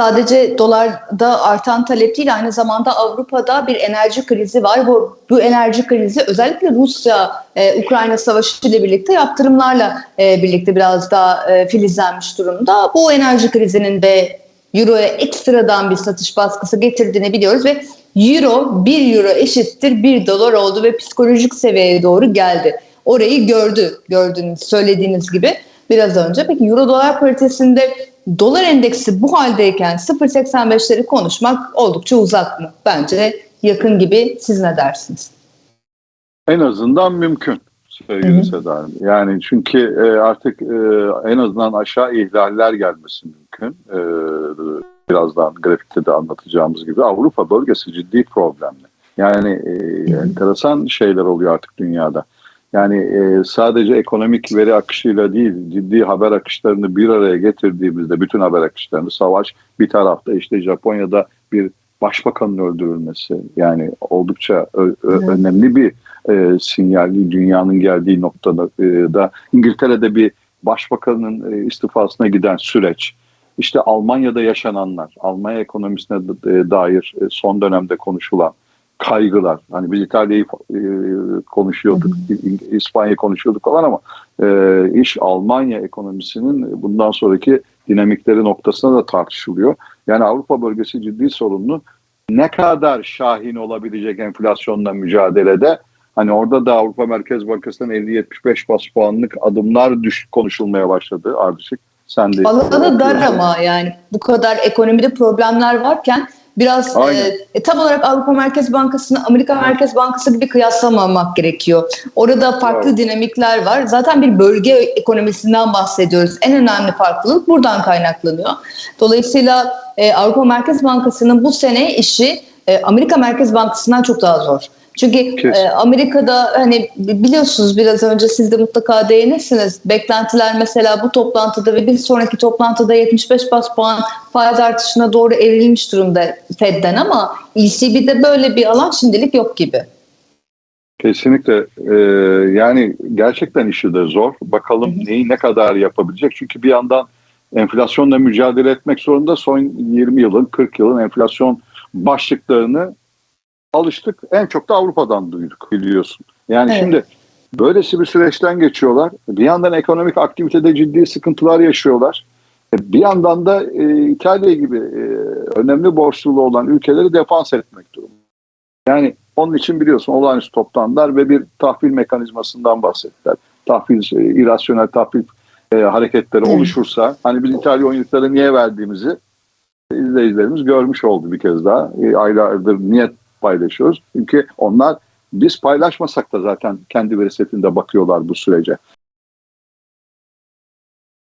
sadece dolarda artan talep değil aynı zamanda Avrupa'da bir enerji krizi var. Bu, bu enerji krizi özellikle Rusya e, Ukrayna savaşı ile birlikte yaptırımlarla e, birlikte biraz daha e, filizlenmiş durumda. Bu enerji krizinin de Euro'ya ekstradan bir satış baskısı getirdiğini biliyoruz ve Euro 1 Euro eşittir 1 dolar oldu ve psikolojik seviyeye doğru geldi. Orayı gördü gördüğünüz söylediğiniz gibi biraz önce. Peki Euro dolar paritesinde dolar endeksi bu haldeyken 0.85'leri konuşmak oldukça uzak mı? Bence yakın gibi. Siz ne dersiniz? En azından mümkün sevgili Seda. Yani çünkü e, artık e, en azından aşağı ihlaller gelmesi mümkün. E, birazdan grafikte de anlatacağımız gibi Avrupa bölgesi ciddi problemli. Yani e, enteresan şeyler oluyor artık dünyada. Yani e, sadece ekonomik veri akışıyla değil, ciddi haber akışlarını bir araya getirdiğimizde bütün haber akışlarını, savaş bir tarafta işte Japonya'da bir başbakanın öldürülmesi yani oldukça ö- ö- önemli bir e, sinyal dünyanın geldiği noktada e, da İngiltere'de bir başbakanın e, istifasına giden süreç. İşte Almanya'da yaşananlar Almanya ekonomisine e, dair e, son dönemde konuşulan kaygılar. Hani biz İtalya'yı e, konuşuyorduk, İspanya konuşuyorduk falan ama e, iş Almanya ekonomisinin bundan sonraki dinamikleri noktasında da tartışılıyor. Yani Avrupa bölgesi ciddi sorunlu. Ne kadar şahin olabilecek enflasyonla mücadelede hani orada da Avrupa Merkez Bankası'ndan 50-75 bas puanlık adımlar düş konuşulmaya başladı ardışık. Sen de Alanı dar ama yani bu kadar ekonomide problemler varken biraz e, e, tam olarak Avrupa Merkez Bankası'nı Amerika Merkez Bankası gibi kıyaslamamak gerekiyor. Orada farklı Evet. dinamikler var. Zaten bir bölge ekonomisinden bahsediyoruz. En önemli farklılık buradan kaynaklanıyor. Dolayısıyla e, Avrupa Merkez Bankası'nın bu sene işi e, Amerika Merkez Bankası'ndan çok daha zor. Çünkü e, Amerika'da hani biliyorsunuz biraz önce siz de mutlaka değinirsiniz. Beklentiler mesela bu toplantıda ve bir sonraki toplantıda 75 bas puan faiz artışına doğru evrilmiş durumda Fed'den ama ECB'de böyle bir alan şimdilik yok gibi. Kesinlikle Ee, yani gerçekten işi de zor. Bakalım neyi ne kadar yapabilecek. Çünkü bir yandan enflasyonla mücadele etmek zorunda. Son 20 yılın 40 yılın enflasyon başlıklarını alıştık. En çok da Avrupa'dan duyduk biliyorsun. Yani Evet. şimdi böylesi bir süreçten geçiyorlar. Bir yandan ekonomik aktivitede ciddi sıkıntılar yaşıyorlar. E, Bir yandan da e, İtalya gibi e, önemli borçluluğu olan ülkeleri defans etmek durumunda. Yani onun için biliyorsun olağanüstü toplandılar ve bir tahvil mekanizmasından bahsettiler. Tahvil, e, irasyonel tahvil e, hareketleri Evet. oluşursa hani biz İtalya oyunculara niye verdiğimizi izleyicilerimiz görmüş oldu bir kez daha. E, aylardır niyet paylaşıyoruz. Çünkü onlar biz paylaşmasak da zaten kendi veri setinde bakıyorlar bu sürece.